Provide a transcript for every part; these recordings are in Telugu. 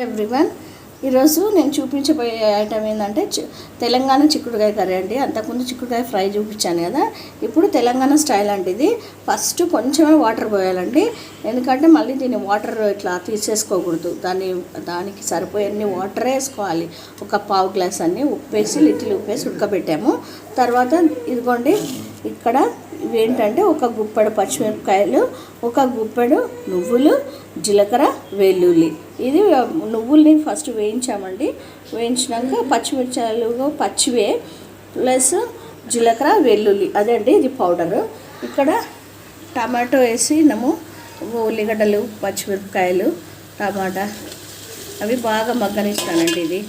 ఎవ్రీవన్ ఈరోజు నేను చూపించబోయే ఐటమ్ ఏంటంటే తెలంగాణ చిక్కుడుకాయ కర్రీ అండి. అంతకుముందు చిక్కుడుకాయ ఫ్రై చూపించాను కదా. ఇప్పుడు తెలంగాణ స్టైల్ అంటే ఇది ఫస్ట్ కొంచెమే వాటర్ పోయాలండి. ఎందుకంటే మళ్ళీ దీన్ని వాటర్ ఇట్లా తీసేసుకోకూడదు. దాన్ని దానికి సరిపోయే వాటర్ వేసుకోవాలి. ఒక పావు గ్లాస్ అన్ని ఉప్పు వేసి లిటిల్ ఉప్పేసి ఉడకబెట్టాము. తర్వాత ఇదిగోండి ఇక్కడ ఇవేంటంటే ఒక గుప్పెడు పచ్చిమిరపకాయలు ఒక గుప్పెడు నువ్వులు జీలకర్ర వెల్లుల్లి. ఇది నువ్వుల్ని ఫస్ట్ వేయించామండి. వేయించినాక పచ్చిమిరపకాయలు పచ్చివే ప్లస్ జీలకర్ర వెల్లుల్లి. అదే అండి ఇది పౌడరు. ఇక్కడ టమాటో వేసి నము ఉల్లిగడ్డలు పచ్చిమిరపకాయలు టమాటా అవి బాగా మగ్గనిస్తానండి ఇది.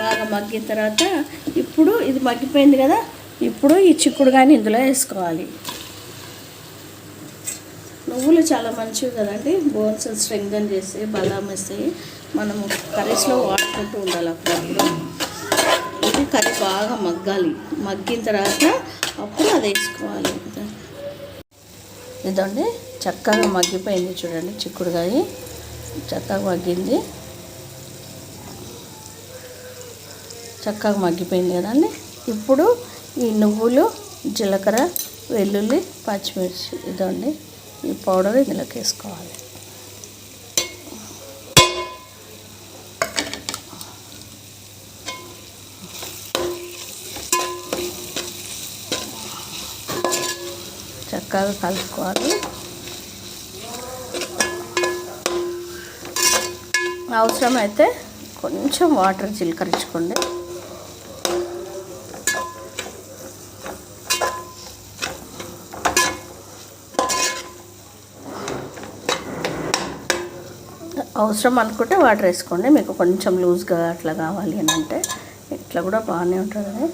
బాగా మగ్గిన తర్వాత ఇప్పుడు ఇది మగ్గిపోయింది కదా ఇప్పుడు ఈ చిక్కుడు కానీ ఇందులో వేసుకోవాలి. నువ్వులు చాలా మంచివి కదండి. బోన్స్ స్ట్రెంగ్తన్ చేసి బలం వేస్తాయి మనము కర్రీస్లో వాడుకుంటూ ఉండాలి అప్పుడప్పుడు. ఇది కర్రీ బాగా మగ్గాలి. మగ్గిన తర్వాత అప్పుడు అది వేసుకోవాలి. ఇదండి చక్కగా మగ్గిపోయింది చూడండి చిక్కుడుకాయ చక్కగా మగ్గింది. చక్కగా మగ్గిపోయింది కదండి. ఇప్పుడు ఈ నువ్వులు జీలకర్ర వెల్లుల్లి పచ్చిమిర్చి ఇదండి. ఈ పౌడర్ ఇందులోకి వేసుకోవాలి. చక్కగా కలుపుకోవాలి. అవసరమైతే కొంచెం వాటర్ చిలకరించుకోండి. అవసరం అనుకుంటే వాటర్ వేసుకోండి. మీకు కొంచెం లూజ్గా అట్లా కావాలి అని అంటే ఇట్లా కూడా బాగానే ఉంటుంది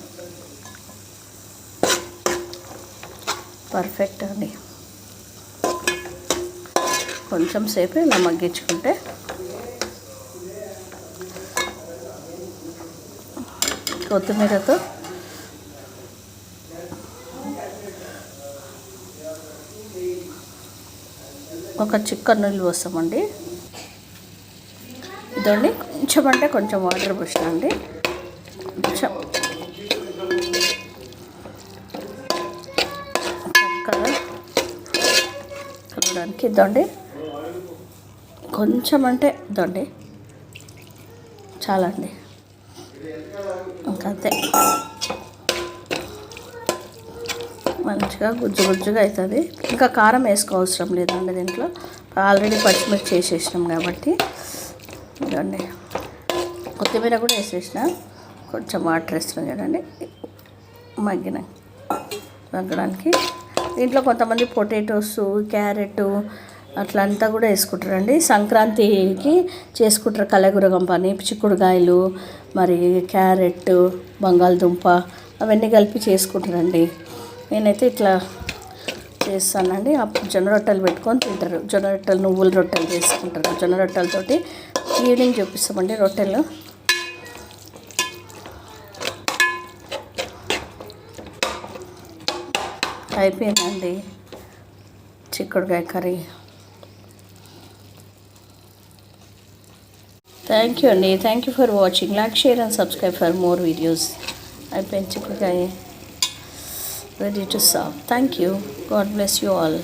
పర్ఫెక్ట్ అండి. కొంచెం సేపు ఇలా మగ్గించుకుంటే కొత్తిమీరతో ఒక చికెన్ నీళ్ళు పోస్తామండి. ఇదండి కొంచెం అంటే కొంచెం వాటర్ పోసినండి. కొంచెం చక్కగా కలవడానికి ఇద్దండి కొంచెం అంటే ఇదండి. చాలా అండి ఇంకంతే. మంచిగా గుజ్జు గుజ్జుగా అవుతుంది ఇంకా కారం వేసుకోవసరం లేదండి దీంట్లో. ఆల్రెడీ పచ్చిమిర్చి వేసేసినాం కాబట్టి. చూడండి. కొత్తిమీర కూడా వేసేసిన. కొంచెం వాటర్ వేస్తున్నాం చూడండి. మగ్గిన మగ్గడానికి. దీంట్లో కొంతమంది పొటాటోస్ క్యారెట్ అట్లంతా కూడా వేసుకుంటారండి. సంక్రాంతికి చేసుకుంటారు కలగురగం పని చిక్కుడుకాయలు మరి క్యారెట్ బంగాళదుంప అవన్నీ కలిపి చేసుకుంటారండి. నేనైతే ఇట్లా చేస్తానండి. అప్పుడు జొన్న రొట్టెలు పెట్టుకొని తింటారు. జొన్న రొట్టెలు నువ్వుల రొట్టెలు చేసుకుంటారు. జొన్న రొట్టెలతోటి ఈవినింగ్ చూపిస్తామండి రొట్టెలు. అయిపోయిందండి చిక్కుడుకాయ కర్రీ. థ్యాంక్ యూ అండి. Thank you for watching like share and subscribe for more videos అయిపోయింది చిక్కుడుకాయ. Ready to serve. Thank you God bless you all